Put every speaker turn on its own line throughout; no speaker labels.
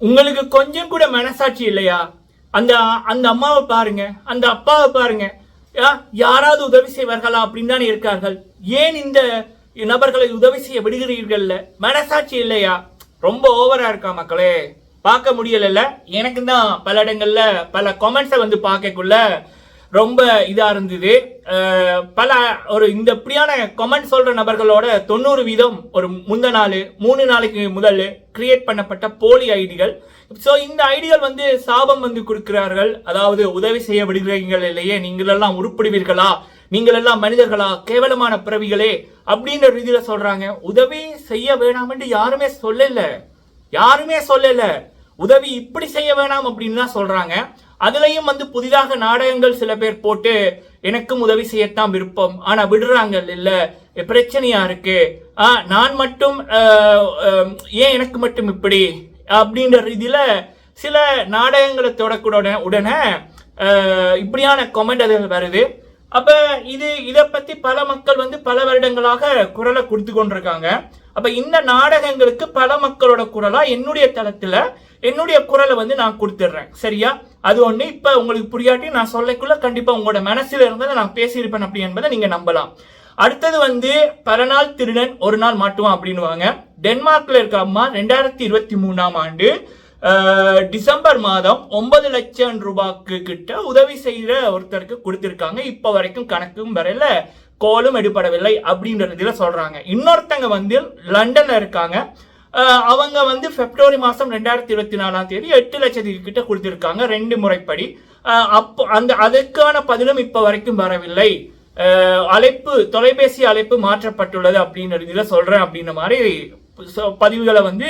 உங்களுக்கு கொஞ்சம் கூட மனசாட்சி இல்லையா? அந்த அந்த அம்மாவை பாருங்க அந்த அப்பாவை பாருங்க. யா- யாராவது உதவி செய்வார்களா அப்படின்னு தானே இருக்கார்கள். ஏன் இந்த நபர்களை உதவி செய்ய விடுகிறீர்கள்ல? மனசாட்சி இல்லையா? ரொம்ப ஓவரா இருக்கா மக்களே? பார்க்க முடியலல்ல? எனக்கு தான் பல இடங்கள்ல பல கமெண்ட்ஸை வந்து பார்க்கக்குள்ள ரொம்ப இதாக இருந்தது. பல ஒரு இந்த இப்படியான கமெண்ட் சொல்கிற நபர்களோட தொண்ணூறு வீதம் ஒரு முந்த நாள் மூணு நாளைக்கு முதல் கிரியேட் பண்ணப்பட்ட போலி ஐடிகள். ஸோ இந்த ஐடிகள் வந்து சாபம் வந்து கொடுக்கிறார்கள். அதாவது உதவி செய்ய விடுகிறீர்கள் இல்லையே நீங்களெல்லாம் உருப்பிடுவீர்களா? நீங்கள் எல்லாம் மனிதர்களா? கேவலமான பிறவிகளே? அப்படின்ற ரீதியில் சொல்கிறாங்க உதவி செய்ய வேணாம்னு யாருமே சொல்லலை. யாருமே சொல்லலை. உதவி இப்படி செய்ய வேணாம் அப்படின்னு தான் சொல்கிறாங்க அதுலயும் வந்து புதிதாக நாடகங்கள் சில பேர் போட்டு எனக்கும் உதவி செய்யத்தான் விருப்பம். ஆனா விடுறாங்க இல்ல பிரச்சனையா இருக்கு. ஆ, நான் மட்டும் ஏன் எனக்கு மட்டும் இப்படி? அப்படின்ற ரீதியில சில நாடகங்களை தொடக்கூட உடனே- இப்படியான கமெண்ட் அது வருது. அப்ப இது இதை பத்தி பல மக்கள் வந்து பல வருடங்களாக குரலை கொடுத்து கொண்டிருக்காங்க. அப்ப இந்த நாடகங்களுக்கு பல மக்களோட குரலா என்னுடைய தளத்துல என்னுடைய குரலை வந்து நான் கொடுத்துடுறேன். சரியா? அது ஒன்று இப்போ உங்களுக்கு புரியாட்டி நான் சொல்லக்குள்ள கண்டிப்பாக உங்களோட மனசில் இருந்ததை நான் பேசியிருப்பேன் அப்படி என்பதை நீங்கள் நம்பலாம். அடுத்தது வந்து பரநாள் திருடன் ஒரு நாள் மாட்டுவான் அப்படின்னுவாங்க. டென்மார்க்ல இருக்க அம்மா ரெண்டாயிரத்தி இருபத்தி மூணாம் ஆண்டு டிசம்பர் மாதம் ஒன்பது லட்சம் ரூபாய்க்கு கிட்ட உதவி செய்கிற ஒருத்தருக்கு கொடுத்துருக்காங்க. இப்போ வரைக்கும் கணக்கும் வரையில கோலும் எடுபடவில்லை அப்படின்றதுல சொல்றாங்க. இன்னொருத்தங்க வந்து லண்டன்ல இருக்காங்க. அவங்க வந்து பிப்ரவரி மாதம் ரெண்டாயிரத்தி இருபத்தி நாலாம் தேதி எட்டு லட்சத்துக்கு கிட்ட கொடுத்துருக்காங்க ரெண்டு முறைப்படி. அப்போ அந்த அதுக்கான பதிலும் இப்போ வரைக்கும் வரவில்லை. அழைப்பு தொலைபேசி அழைப்பு மாற்றப்பட்டுள்ளது அப்படின்ற இதில் சொல்கிறேன் அப்படின்ற மாதிரி பதிவுகளை வந்து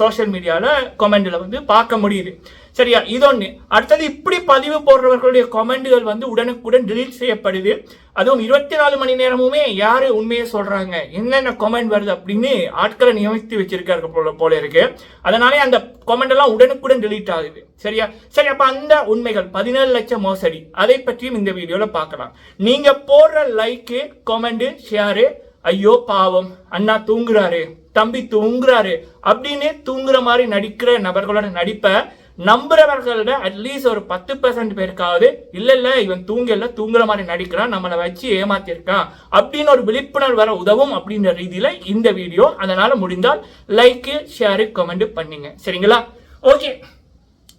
சோஷியல் மீடியாவில் கமெண்டில் வந்து பார்க்க முடியுது. சரியா? இதொன்று அடுத்தது இப்படி பதிவு போடுறவர்களுடைய கமெண்ட்கள் வந்து உடனுக்குடன் டிலீட் செய்யப்படுது. அதுவும் இருபத்தி நாலு மணி நேரமுமே யாரு உண்மையை சொல்றாங்க? என்னென்ன கமெண்ட் வருது அப்படின்னு ஆட்களை நியமித்து வச்சிருக்காரு போல போல இருக்கு. அதனாலே அந்த கமெண்ட் எல்லாம் உடனுக்குடன் டிலீட் ஆகுது. சரியா? சரி அப்ப அந்த உண்மைகள். பதினேழு லட்சம் மோசடி. அதை பற்றியும் இந்த வீடியோல பார்க்கலாம். நீங்க போடுற லைக்கு கமெண்ட் ஷேரு ஐயோ பாவம் அண்ணா தூங்குறாரு தம்பி தூங்குறாரு அப்படின்னு தூங்குற மாதிரி நடிக்கிற நபர்களோட நடிப்பை நம்புறவர்களோட அட்லீஸ்ட் ஒரு பத்து பெர்சன்ட் பேருக்காவது இல்ல இல்ல இவன் தூங்கல தூங்குற மாதிரி நடிக்கிறான் நம்மளை வச்சு ஏமாத்திருக்கான் அப்படின்னு ஒரு விழிப்புணர்வு வர உதவும் அப்படின்ற ரீதியில இந்த வீடியோ அதனால முடிந்தால் லைக் ஷேரு கமெண்ட் பண்ணுங்க. சரிங்களா? ஓகே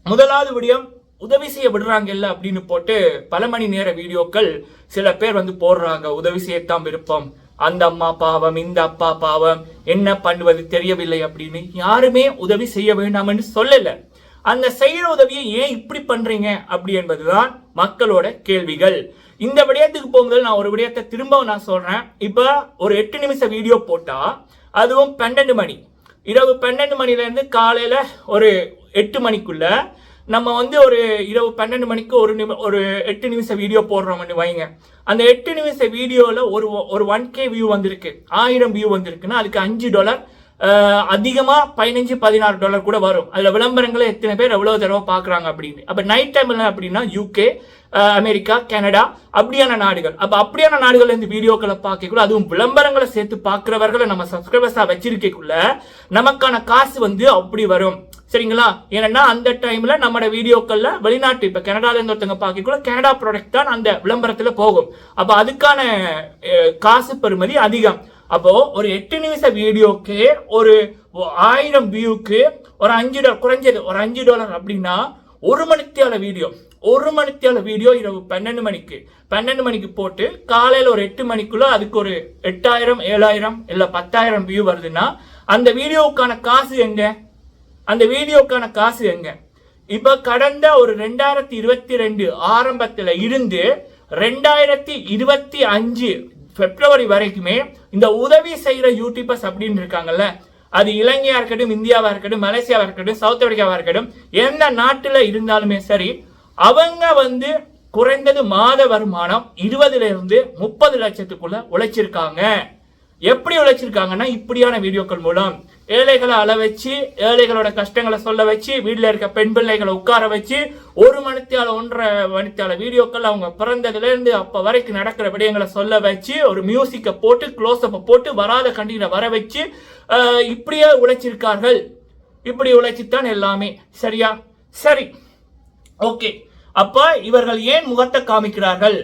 முதலாவது விடியம் உதவி செய்ய விடுறாங்கல்ல அப்படின்னு போட்டு பல மணி நேர வீடியோக்கள் சில பேர் வந்து போடுறாங்க. உதவி செய்யத்தான் விருப்பம். அந்த அம்மா பாவம் இந்த அப்பா பாவம் என்ன பண்ணுவது தெரியவில்லை அப்படின்னு யாருமே உதவி செய்ய வேண்டாம்னு சொல்லலை. அந்த செய்கிற உதவியை ஏன் இப்படி பண்றீங்க? அப்படி என்பதுதான் மக்களோட கேள்விகள். இந்த விடயத்துக்கு போகும்போது நான் ஒரு விடயத்தை திரும்பவும் நான் சொல்றேன். இப்போ ஒரு எட்டு நிமிஷம் வீடியோ போட்டா அதுவும் பன்னெண்டு மணி. இரவு பன்னெண்டு மணிலேருந்து காலையில் ஒரு எட்டு மணிக்குள்ள நம்ம வந்து ஒரு இரவு பன்னெண்டு மணிக்கு ஒரு நிமி ஒரு எட்டு நிமிஷம் வீடியோ போடுறோம்னு வைங்க. அந்த எட்டு நிமிஷம் வீடியோவில் ஒரு ஒரு ஒன் கே வியூ வந்திருக்கு. ஆயிரம் வியூ வந்திருக்குன்னா அதுக்கு அஞ்சு டாலர் அதிகமாக பதினஞ்சு பதினாறு டாலர் கூட வரும். அதில் விளம்பரங்களை எத்தனை பேர் எவ்வளோ தடவை பார்க்குறாங்க அப்படின்னு. அப்போ நைட் டைமில் அப்படின்னா யூகே அமெரிக்கா கனடா அப்படியான நாடுகள். அப்போ அப்படியான நாடுகள் இந்த வீடியோக்களை பார்க்கக்குள்ள அதுவும் விளம்பரங்களை சேர்த்து பார்க்குறவர்களை நம்ம சப்ஸ்கிரைபர்ஸாக வச்சிருக்கக்குள்ள நமக்கான காசு வந்து அப்படி வரும். சரிங்களா? ஏன்னா அந்த டைம்ல நம்மளோட வீடியோக்கள்ல வெளிநாட்டு இப்ப கனடால இருந்து ஒருத்தங்க பார்க்கக்குள்ள கனடா ப்ராடக்ட் தான் அந்த விளம்பரத்துல போகும். அப்ப அதுக்கான காசு பெறுமதி அதிகம். அப்போ ஒரு எட்டு நிமிஷ வீடியோக்கு ஒரு ஆயிரம் வியூக்கு ஒரு அஞ்சு டாலர் குறைஞ்சது ஒரு அஞ்சு டாலர் அப்படின்னா ஒரு மணித்தியால வீடியோ ஒரு மணித்தியால வீடியோ இரவு பன்னெண்டு மணிக்கு. பன்னெண்டு மணிக்கு போட்டு காலையில ஒரு எட்டு மணிக்குள்ள அதுக்கு ஒரு எட்டாயிரம் ஏழாயிரம் இல்ல பத்தாயிரம் வியூ வருதுன்னா அந்த வீடியோவுக்கான காசு எங்க? அந்த வீடியோக்கான காசு எங்க? இப்ப கடந்த ஒரு ரெண்டாயிரத்தி இருபத்தி ரெண்டு ஆரம்பத்துல இருந்து ரெண்டாயிரத்தி இருபத்தி அஞ்சு பிப்ரவரி வரைக்குமே இந்த உதவி செய்கிற யூடியூபர்ஸ் அப்படின்னு இருக்காங்கல்ல அது இலங்கையா இருக்கட்டும் இந்தியாவா இருக்கட்டும் மலேசியாவா இருக்கட்டும் சவுத் ஆப்பிரிக்காவா இருக்கட்டும் எந்த நாட்டுல இருந்தாலுமே சரி அவங்க வந்து குறைந்தது மாத வருமானம் இருபதுல இருந்து முப்பது லட்சத்துக்குள்ள உழைச்சிருக்காங்க. எப்படி உழைச்சிருக்காங்கன்னா இப்படியான வீடியோக்கள் மூலம். ஏழைகளை அள வச்சு ஏழைகளோட கஷ்டங்களை சொல்ல வச்சு வீட்டில் இருக்க பெண் பிள்ளைகளை உட்கார வச்சு ஒரு மணித்தியால ஒன்றரை மணித்தால வீடியோக்கள் அவங்க பிறந்ததுலேருந்து அப்போ வரைக்கும் நடக்கிற விடயங்களை சொல்ல வச்சு ஒரு மியூசிக்கை போட்டு க்ளோஸ்அப்பை போட்டு வராத கண்டிகளை வர வச்சு இப்படியே உழைச்சிருக்கார்கள். இப்படி உழைச்சித்தான் எல்லாமே. சரியா? சரி. ஓகே. அப்போ இவர்கள் ஏன் முகத்தை காமிக்கிறார்கள்?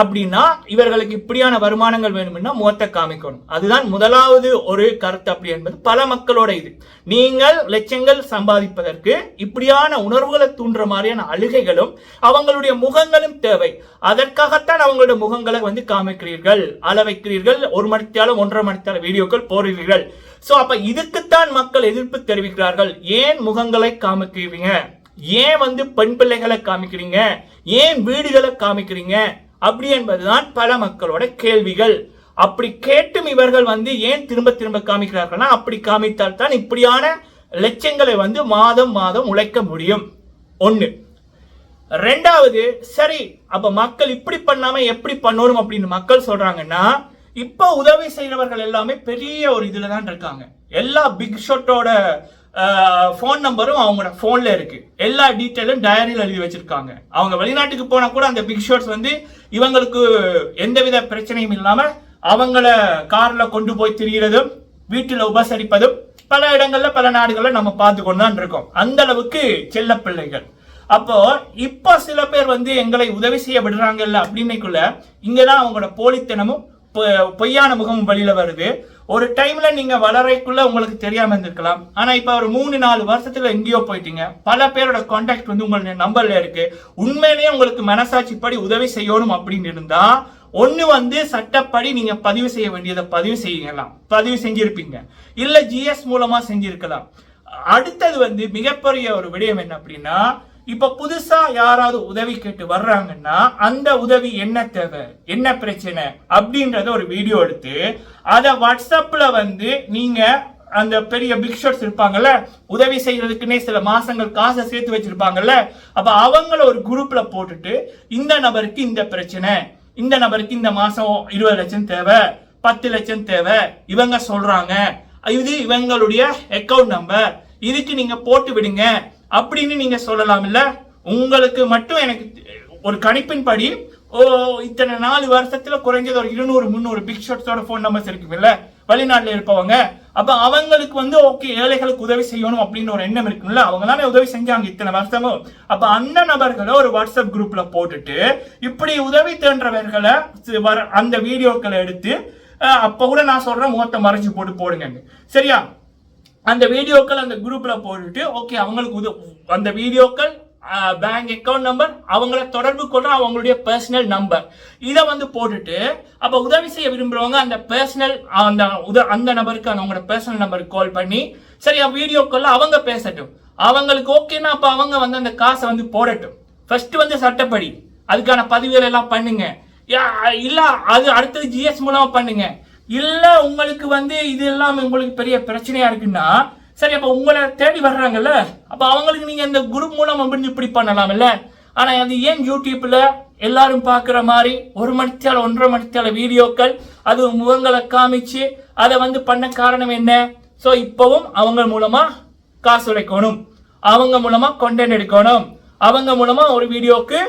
அப்படின்னா இவர்களுக்கு இப்படியான வருமானங்கள் வேணும்னா முகத்தை காமிக்கணும். அதுதான் முதலாவது ஒரு கருத்து அப்படி என்பது. பல மக்களோட இது. நீங்கள் லட்சங்கள் சம்பாதிப்பதற்கு இப்படியான உணர்வுகளை தூண்டுற மாதிரியான அழுகைகளும் அவங்களுடைய முகங்களும் தேவை. அதற்காகத்தான் அவங்களுடைய முகங்களை வந்து காமிக்கிறீர்கள். அள வைக்கிறீர்கள். ஒரு மணித்தாலும் ஒன்றரை மணித்தாலும் வீடியோக்கள் போடுகிறீர்கள் சோ அப்ப இதுக்குத்தான் மக்கள் எதிர்ப்பு தெரிவிக்கிறார்கள். ஏன் முகங்களை காமிக்கிறீங்க? ஏன் வந்து பெண் பிள்ளைகளை காமிக்கிறீங்க? ஏன் வீடுகளை காமிக்கிறீங்க? அப்படி என்பதுதான் பல மக்களோட கேள்விகள். அப்படி கேட்டும் இவர்கள் வந்து ஏன் திரும்ப திரும்ப காமிக்கிறார்கள்னா அப்படி காமித்தால் தான் இப்படியான லட்சங்களை வந்து மாதம் மாதம் உழைக்க முடியும். ஒன்று ரெண்டாவது சரி அப்ப மக்கள் இப்படி பண்ணாம எப்படி பண்ணணும் அப்படின்னு மக்கள் சொல்றாங்கன்னா இப்போ உதவி செய்கிறவர்கள் எல்லாமே பெரிய ஒரு இதுல தான் இருக்காங்க. எல்லா பிக் ஷாட்டோட ஃபோன் நம்பரும் அவங்களோட ஃபோனில் இருக்குது எல்லா டீட்டெயிலும் டயரியில் எழுதி வச்சுருக்காங்க. அவங்க வெளிநாட்டுக்கு போனால் கூட அந்த பிக் ஷாட்ஸ் வந்து இவங்களுக்கு எந்தவித பிரச்சனையும் இல்லாமல் அவங்கள காரில் கொண்டு போய் திரிகிறதும் வீட்டில் உபசரிப்பதும் பல இடங்களில் பல நாடுகளில் நம்ம பார்த்து கொண்டு தான் இருக்கோம். அந்த அளவுக்கு செல்ல பிள்ளைகள். அப்போ இப்போ சில பேர் வந்து எங்களை உதவி செய்ய விடுறாங்கல்ல அப்படின்னைக்குள்ள இங்கதான் அவங்களோட போலித்தனமும் பொ- பொய்யான முகமும் வழியில் வருது. ஒரு டைம்ல நீங்க வளரைக்குள்ள உங்களுக்கு தெரியாம இருந்திருக்கலாம். ஆனா இப்ப ஒரு மூணு நாலு வருஷத்துல எங்கேயோ போயிட்டீங்க. பல பேரோட கான்டாக்ட் வந்து உங்களுடைய நம்பர்ல இருக்கு. உண்மையிலேயே உங்களுக்கு மனசாட்சிப்படி உதவி செய்யணும் அப்படின்னு இருந்தா ஒண்ணு வந்து சட்டப்படி நீங்க பதிவு செய்ய வேண்டியதை பதிவு செய்யலாம். பதிவு செஞ்சிருப்பீங்க. இல்ல ஜிஎஸ் மூலமா செஞ்சிருக்கலாம். அடுத்தது வந்து மிகப்பெரிய ஒரு விடயம் என்ன அப்படின்னா இப்ப புதுசா யாராவது உதவி கேட்டு வர்றாங்கன்னா அந்த உதவி என்ன தேவை? என்ன பிரச்சனை? அப்படின்றத ஒரு வீடியோ எடுத்து அதை வாட்ஸ்அப்ல வந்து நீங்க அந்த பெரிய பிக் ஷாட்ஸ் இருப்பாங்கல்ல உதவி செய்யறதுக்குன்னே சில மாசங்கள் காசை சேர்த்து வச்சிருப்பாங்கல்ல அப்ப அவங்கள ஒரு குரூப்ல போட்டுட்டு இந்த நபருக்கு இந்த பிரச்சனை இந்த நபருக்கு இந்த மாசம் இருபது லட்சம் தேவை பத்து லட்சம் தேவை இவங்க சொல்றாங்க. இது இவங்களுடைய அக்கவுண்ட் நம்பர் இதுக்கு நீங்க போட்டு விடுங்க. அப்படின்னு நீங்க சொல்லலாம் இல்ல உங்களுக்கு மட்டும் எனக்கு ஒரு கணிப்பின்படி ஓ இத்தனை நாலு வருஷத்துல குறைஞ்சது ஒரு இருநூறு முந்நூறு பிக் ஷாட்ஸோட ஃபோன் நம்பர்ஸ் இருக்குல்ல வெளிநாட்டுல இருப்பவங்க. அப்ப அவங்களுக்கு வந்து ஓகே ஏழைகளுக்கு உதவி செய்யணும் அப்படின்னு ஒரு எண்ணம் இருக்குல்ல அவங்க தானே உதவி செஞ்சாங்க இத்தனை வருஷமும். அப்ப அந்த நபர்களை ஒரு வாட்ஸ்அப் குரூப்ல போட்டுட்டு இப்படி உதவி தேன்றவர்களை அந்த வீடியோக்களை எடுத்து அப்ப கூட நான் சொல்றேன் முகத்தை மறைச்சு போட்டு போடுங்க சரியா? அந்த வீடியோக்கள் அந்த குரூப்பில் போட்டுட்டு ஓகே அவங்களுக்கு உத அந்த வீடியோக்கள் பேங்க் அக்கவுண்ட் நம்பர் அவங்கள தொடர்பு கொள்ள அவங்களுடைய பர்சனல் நம்பர் இதை வந்து போட்டுட்டு அப்போ உதவி செய்ய விரும்புகிறவங்க அந்த பர்சனல் அந்த உத அந்த நபருக்கு அவங்களோட பர்சனல் நம்பருக்கு கால் பண்ணி சரி வீடியோக்குள்ள அவங்க பேசட்டும். அவங்களுக்கு ஓகேன்னா அப்போ அவங்க வந்து அந்த காசை வந்து போடட்டும். ஃபர்ஸ்ட் வந்து சட்டப்படி. அதுக்கான பதிவுகள் எல்லாம் பண்ணுங்க. யா- இல்ல அது அடுத்தது ஜிஎஸ் மூலமா பண்ணுங்க. இல்லை உங்களுக்கு வந்து இது எல்லாம் உங்களுக்கு பெரிய பிரச்சனையாக இருக்குன்னா சரி அப்போ உங்களை தேடி வர்றாங்கல்ல அப்போ அவங்களுக்கு நீங்கள் இந்த குரூப் மூலம் அப்படி இப்படி பண்ணலாம்ல. ஆனால் அது ஏன் யூடியூப்பில் எல்லாரும் பார்க்குற மாதிரி ஒரு மணித்தால ஒன்றரை மணித்தால வீடியோக்கள் அது முகங்களை காமிச்சு அதை வந்து பண்ண காரணம் என்ன? ஸோ இப்போவும் அவங்க மூலமாக காசு உடைக்கணும். அவங்க மூலமாக கொண்டென்ட் எடுக்கணும். அவங்க மூலமாக ஒரு வீடியோவுக்கு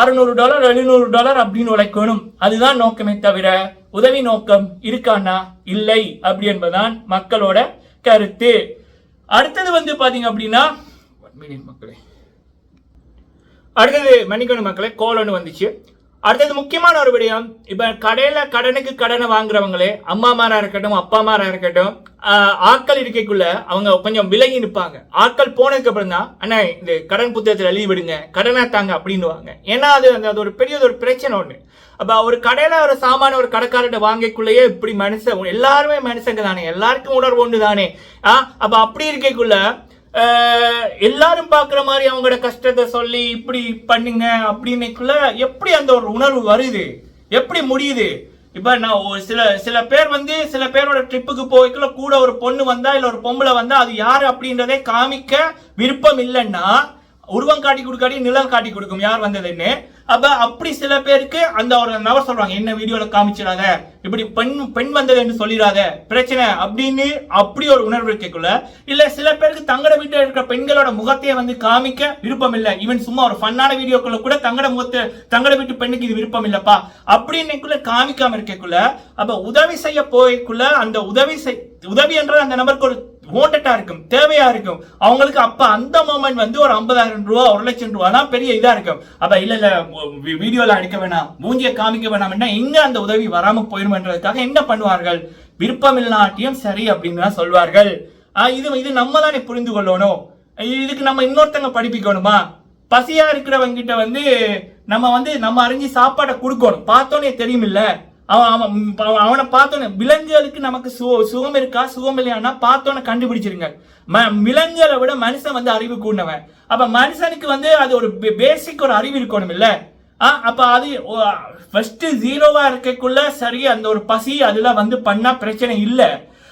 அறுநூறு டாலர் எழுநூறு டாலர் அப்படின்னு உழைக்கணும். அதுதான் நோக்கமே தவிர உதவி நோக்கம் இருக்கானா இல்லை அப்படி என்பதுதான் மக்களோட கருத்து. அடுத்தது வந்து பாத்தீங்க அப்படின்னா மக்களே. அடுத்தது மன்னிக்கணும் மக்களே கோலன்னு வந்துச்சு. அடுத்தது முக்கியமான ஒரு விடயம். இப்போ கடையில் கடனுக்கு கடனை வாங்குறவங்களே அம்மாமாராக இருக்கட்டும் அப்பாமாரா இருக்கட்டும் ஆட்கள் இருக்கைக்குள்ள அவங்க கொஞ்சம் விலகி நிற்பாங்க. ஆட்கள் போனதுக்கு அப்புறம் தான் அண்ணா இந்த கடன் புத்தகத்தில் எழுதி விடுங்க கடனாக தாங்க அப்படின்னுவாங்க. ஏன்னா அது அந்த அது ஒரு பெரிய ஒரு பிரச்சனை ஒன்று அப்போ ஒரு கடையில் ஒரு சாமான ஒரு கடைக்காரர்கிட்ட வாங்கிக்குள்ளேயே இப்படி மனுஷன் எல்லாருமே மனுஷங்க தானே எல்லாருக்கும் உணர்வு ஒன்று தானே ஆ அப்போ அப்படி இருக்கைக்குள்ள எல்லாரும் பார்க்குற மாதிரி அவங்களோட கஷ்டத்தை சொல்லி இப்படி பண்ணுங்க அப்படின்னுக்குள்ள எப்படி அந்த ஒரு உணர்வு வருது? எப்படி முடியுது? இப்போ நான் ஒரு சில சில பேர் வந்து சில பேரோட ட்ரிப்புக்கு போய்க்குள்ள கூட ஒரு பொண்ணு வந்தா இல்லை ஒரு பொம்பளை வந்தா அது யார் அப்படின்றதே காமிக்க விருப்பம் இல்லைன்னா உருவம் காட்டி கொடுக்காட்டி நிலம் காட்டி கொடுக்கும். யார் வந்ததுன்னு? அப்ப அப்படி சில பேருக்கு அந்த ஒரு நபர் சொல்றாங்க என்ன வீடியோல காமிச்சிடாத? இப்படி பெண் பெண் வந்தது என்று சொல்லிடாத? பிரச்சனை? அப்படின்னு அப்படி ஒரு உணர்வு இருக்கக்குள்ள இல்ல சில பேருக்கு தங்கட வீட்டில் இருக்கிற பெண்களோட முகத்தையே வந்து காமிக்க விருப்பம் இல்ல. ஈவன் சும்மா ஒரு ஃபன்னான வீடியோக்குள்ள கூட தங்கட முகத்தை தங்கட வீட்டு பெண்ணுக்கு இது விருப்பம் இல்லப்பா. அப்படின்னுக்குள்ள காமிக்காம இருக்கக்குள்ள அப்ப உதவி செய்ய போய்க்குள்ள அந்த உதவி செய் உதவி என்ற அந்த நபருக்கு ஒரு வாண்டட்டா இருக்கும் தேவையா இருக்கும். அவங்களுக்கு அப்ப அந்த மொமெண்ட் வந்து ஒரு ஐம்பதாயிரம் ரூபா ஒரு லட்சம் ரூபா தான் பெரிய இதா இருக்கும். அப்ப இல்ல இல்ல வி- வீடியோல அடிக்க வேணாம் மூஞ்சியை காமிக்க வேணாம்னா எங்க அந்த உதவி வராம போயிருமன்றதுக்காக என்ன பண்ணுவார்கள்? விருப்பம் இல்லாட்டியும் சரி அப்படின்னு தான் சொல்வார்கள். இது இது நம்ம தானே புரிந்து கொள்ளணும். இதுக்கு நம்ம இன்னொருத்தங்க படிப்பிக்கணுமா? பசியா இருக்கிறவங்க கிட்ட வந்து நம்ம வந்து நம்ம அறிஞ்சு சாப்பாடை கொடுக்கணும். பார்த்தோன்னே தெரியுமில்ல. அவன் அவன் அவனை பார்த்தோன்னே விலங்குகளுக்கு நமக்கு சு சுகம் இருக்கா? சுகம் இல்லையானா பார்த்தோன்னே கண்டுபிடிச்சிருங்க. ம விலங்குகளை விட மனுஷன் வந்து அறிவு கூடவன் அப்போ மனுஷனுக்கு வந்து அது ஒரு பேசிக் ஒரு அறிவு இருக்கணும் இல்லை ஆ அப்போ அது ஃபஸ்ட்டு ஜீரோவாக இருக்கக்குள்ள சரி அந்த ஒரு பசி அதெல்லாம் வந்து பண்ணால் பிரச்சனை இல்லை.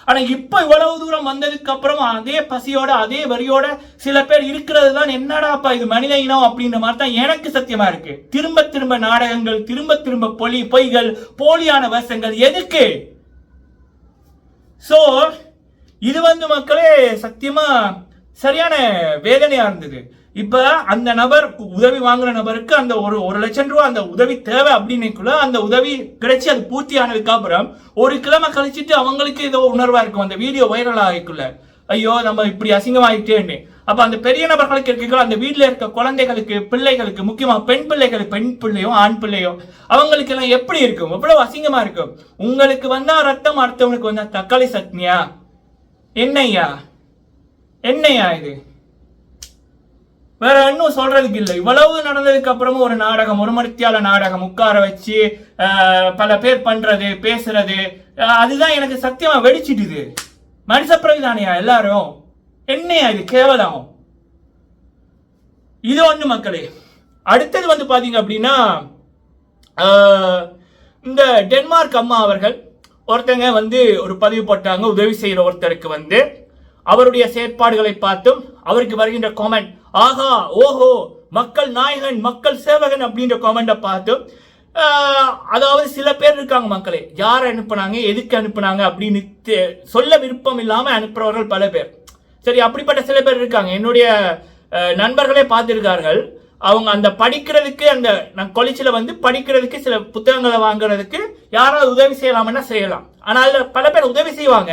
ஆனா இப்ப இவ்வளவு தூரம் வந்ததுக்கு அப்புறம் அதே பசியோட அதே வரியோட சில பேர் இருக்கிறது தான் என்னடாப்பா இது மனித இனம் அப்படின்ற மாதிரி தான் எனக்கு சத்தியமா இருக்கு. திரும்ப திரும்ப நாடகங்கள் திரும்ப திரும்ப பொலி பொய்கள் போலியான வசங்கள் எதுக்கு? சோ இது வந்து மக்களே சத்தியமா சரியான வேதனையா இருந்தது. இப்ப அந்த நபர் உதவி வாங்குற நபருக்கு அந்த ஒரு ஒரு லட்சம் ரூபா அந்த உதவி தேவை அப்படின்னுக்குள்ள அந்த உதவி கிடைச்சி அது பூர்த்தி ஆனதுக்கு அப்புறம் ஒரு கிழமை கழிச்சிட்டு அவங்களுக்கு ஏதோ உணர்வா இருக்கும். அந்த வீடியோ வைரல் ஆகிக்குள்ள. ஐயோ நம்ம இப்படி அசிங்கமாயிட்டேன்னு. அப்ப அந்த பெரிய நபர்களுக்கு இருக்க அந்த வீட்டுல இருக்க குழந்தைகளுக்கு பிள்ளைகளுக்கு முக்கியமா பெண் பிள்ளைகள் பெண் பிள்ளையோ ஆண் பிள்ளையோ அவங்களுக்கு எல்லாம் எப்படி இருக்கும்? எவ்வளவு அசிங்கமா இருக்கும்? உங்களுக்கு வந்தா ரத்தம் அடுத்தவனுக்கு வந்தா தக்காளி சட்னியா? என்னய்யா? என்னய்யா இது? வேற இன்னும் சொல்றதுக்கு இல்லை. இவ்வளவு நடந்ததுக்கு அப்புறமும் ஒரு நாடகம் ஒரு மருத்தியால நாடகம் உட்கார வச்சு பல பேர் பண்றது பேசுறது அதுதான் எனக்கு சத்தியமா வெடிச்சிட்டுது. மனுஷ தானியா எல்லாரும்? என்னையா இது கேவலம்? இது ஒண்ணு மக்களே. அடுத்தது வந்து பாத்தீங்க அப்படின்னா இந்த டென்மார்க் அம்மா அவர்கள் ஒருத்தங்க வந்து ஒரு பதிவு போட்டாங்க உதவி செய்யற ஒருத்தருக்கு வந்து. அவருடைய செயற்பாடுகளை பார்த்தும் அவருக்கு வருகின்ற காமெண்ட் ஆஹா ஓஹோ மக்கள் நாயகன் மக்கள் சேவகன் அப்படின்ற கமெண்ட்டை பார்த்தும் அதாவது சில பேர் இருக்காங்க மக்களே. யார் அனுப்புனாங்க எதுக்கு அனுப்புனாங்க அப்படின்னு தெ- சொல்ல விருப்பம் இல்லாமல் அனுப்புறவர்கள் பல பேர். சரி அப்படிப்பட்ட சில பேர் இருக்காங்க. என்னுடைய நண்பர்களே பார்த்துருக்கார்கள். அவங்க அந்த படிக்கிறதுக்கு அந்த நான் காலேஜில் வந்து படிக்கிறதுக்கு சில புத்தகங்களை வாங்குறதுக்கு யாராவது உதவி செய்யலாம்னா செய்யலாம். ஆனால் அதில் பல பேர் உதவி செய்வாங்க.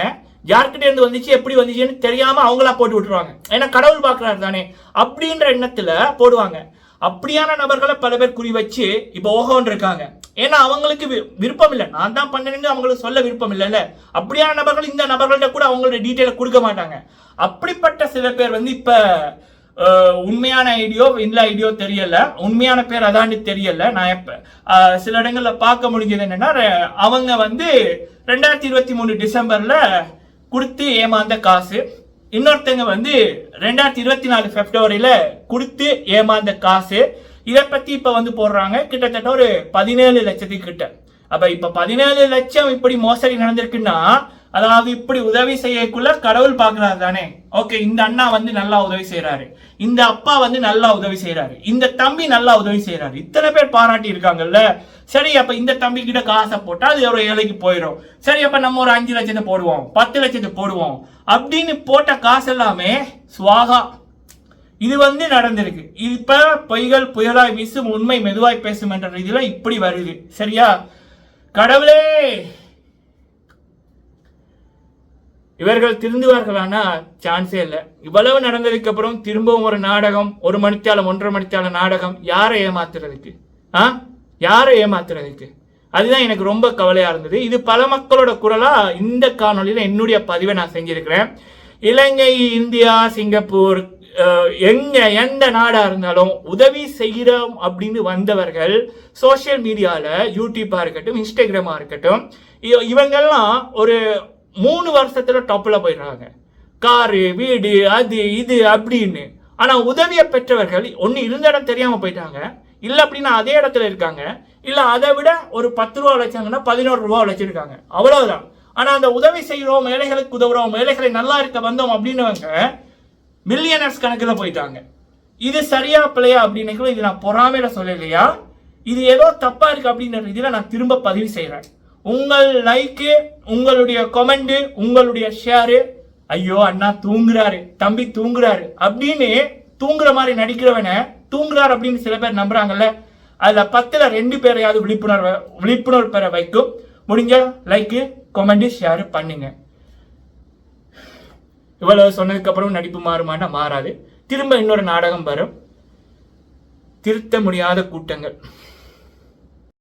யார்கிட்ட இருந்து வந்துச்சு எப்படி வந்துச்சுன்னு தெரியாம அவங்களா போட்டு விட்டுருவாங்க. ஏன்னா கடவுள் பார்க்கறாரு தானே. அப்படின்ற எண்ணத்துல போடுவாங்க. அப்படியான நபர்களை பல பேர் குறி வச்சு இப்போ ஓஹோன்னு இருக்காங்க. ஏன்னா அவங்களுக்கு வி- விருப்பம் இல்லை. நான் தான் பண்ணேன்னு அவங்களுக்கு சொல்ல விருப்பம் இல்லைல்ல. அப்படியான நபர்கள் இந்த நபர்கள்ட்ட கூட அவங்களோட டீட்டெயிலை கொடுக்க மாட்டாங்க. அப்படிப்பட்ட சில பேர் வந்து இப்ப உண்மையான ஐடியோ இந்த ஐடியோ தெரியல. உண்மையான பேர் அதாண்டி தெரியல. நான் இப்போ சில இடங்கள்ல பார்க்க முடிஞ்சது என்னன்னா அவங்க வந்து ரெண்டாயிரத்தி இருபத்தி மூணு டிசம்பர்ல கொடுத்து ஏமாந்த காசு. இன்னொருத்தங்க வந்து ரெண்டாயிரத்தி இருபத்தி நாலு பிப்ரவரியில கொடுத்து ஏமாந்த காசு. இதை பத்தி இப்ப வந்து போடுறாங்க. கிட்டத்தட்ட ஒரு பதினேழு லட்சத்துக்கு கிட்ட அப்ப இப்ப பதினேழு லட்சம் இப்படி மோசடி நடந்திருக்குன்னா அதாவது இப்படி உதவி செய்யக்குள்ள கடவுள் பாக்குறாரு தானே? ஓகே இந்த அண்ணா வந்து நல்லா உதவி செய்யறாரு இந்த அப்பா வந்து நல்லா உதவி செய்யறாரு இந்த தம்பி நல்லா உதவி செய்யறாரு இத்தனை பேர் பாராட்டி இருக்காங்கல்ல? சரி அப்ப இந்த தம்பி கிட்ட காசை போட்டா அது ஒரு ஏழைக்கு போயிடும் சரி அப்ப நம்ம ஒரு அஞ்சு லட்சத்தை போடுவோம் பத்து லட்சத்தை போடுவோம். அப்படின்னு போட்ட காசு எல்லாமே சுவாகா. இது வந்து நடந்திருக்கு. இப்ப பொய்கள் புயலாய் வீசும் உண்மை மெதுவாய் பேசும் என்ற ரீதியில இப்படி வருது. சரியா? கடவுளே! இவர்கள் திருந்துவார்களானா? சான்ஸே இல்லை. இவ்வளவு நடந்ததுக்கு அப்புறம் திரும்பவும் ஒரு நாடகம் ஒரு மணித்தாளம் ஒன்றரை மணித்தாளம் நாடகம் யாரை ஏமாத்துறதுக்கு? ஆ? யாரை ஏமாத்துறதுக்கு? அதுதான் எனக்கு ரொம்ப கவலையா இருந்தது. இது பல மக்களோட குரலா? இந்த காணொளியில என்னுடைய பதிவை நான் செஞ்சிருக்கிறேன். இலங்கை இந்தியா சிங்கப்பூர் எங்க எந்த நாடா இருந்தாலும் உதவி செய்கிறோம் அப்படின்னு வந்தவர்கள் சோஷியல் மீடியால யூடியூப்பா இருக்கட்டும் இன்ஸ்டாகிராமா இருக்கட்டும் இவங்கெல்லாம் ஒரு மூணு வருஷத்தில் டாப்பில் போயிடுறாங்க. காரு வீடு அது இது அப்படின்னு. ஆனால் உதவியை பெற்றவர்கள் ஒன்று இருந்த இடம் தெரியாமல் போயிட்டாங்க. இல்லை அப்படின்னா அதே இடத்துல இருக்காங்க. இல்லை அதை விட ஒரு பத்து ரூபா வச்சாங்கன்னா பதினோரு ரூபா வச்சிருக்காங்க. அவ்வளவுதான். ஆனால் அந்த உதவி செய்கிறோம் ஏழைகளுக்கு உதவுறோம் ஏழைகளை நல்லா இருக்க வந்தோம் அப்படின்னவங்க மில்லியனர்ஸ் கணக்கில் போயிட்டாங்க. இது சரியா பிள்ளையா அப்படின்னு இது நான் பொறாமையில சொல்லலையா? இது ஏதோ தப்பா இருக்கு அப்படின்ற இதுல நான் திரும்ப பதிவு செய்கிறேன் உங்கள் லைக்கு உங்களுடைய கமெண்ட் உங்களுடைய ஷேரு ஐயோ அண்ணா தூங்குறாரு தம்பி தூங்குறாரு அப்படின்னு தூங்குற மாதிரி நடிக்கிறவனை தூங்குறாரு அப்படின்னு சில பேர் நம்புறாங்கல்ல அதுல பத்துல ரெண்டு பேரையாவது விழிப்புணர்வு விழிப்புணர்வு பெற வைக்கும். முடிஞ்ச லைக்கு கமெண்ட் ஷேர் பண்ணுங்க. இவ்வளவு சொன்னதுக்கு அப்புறம் நடிப்பு மாறுமானா மாறாது. திரும்ப இன்னொரு நாடகம் வரும். திருத்த முடியாத கூட்டங்கள்.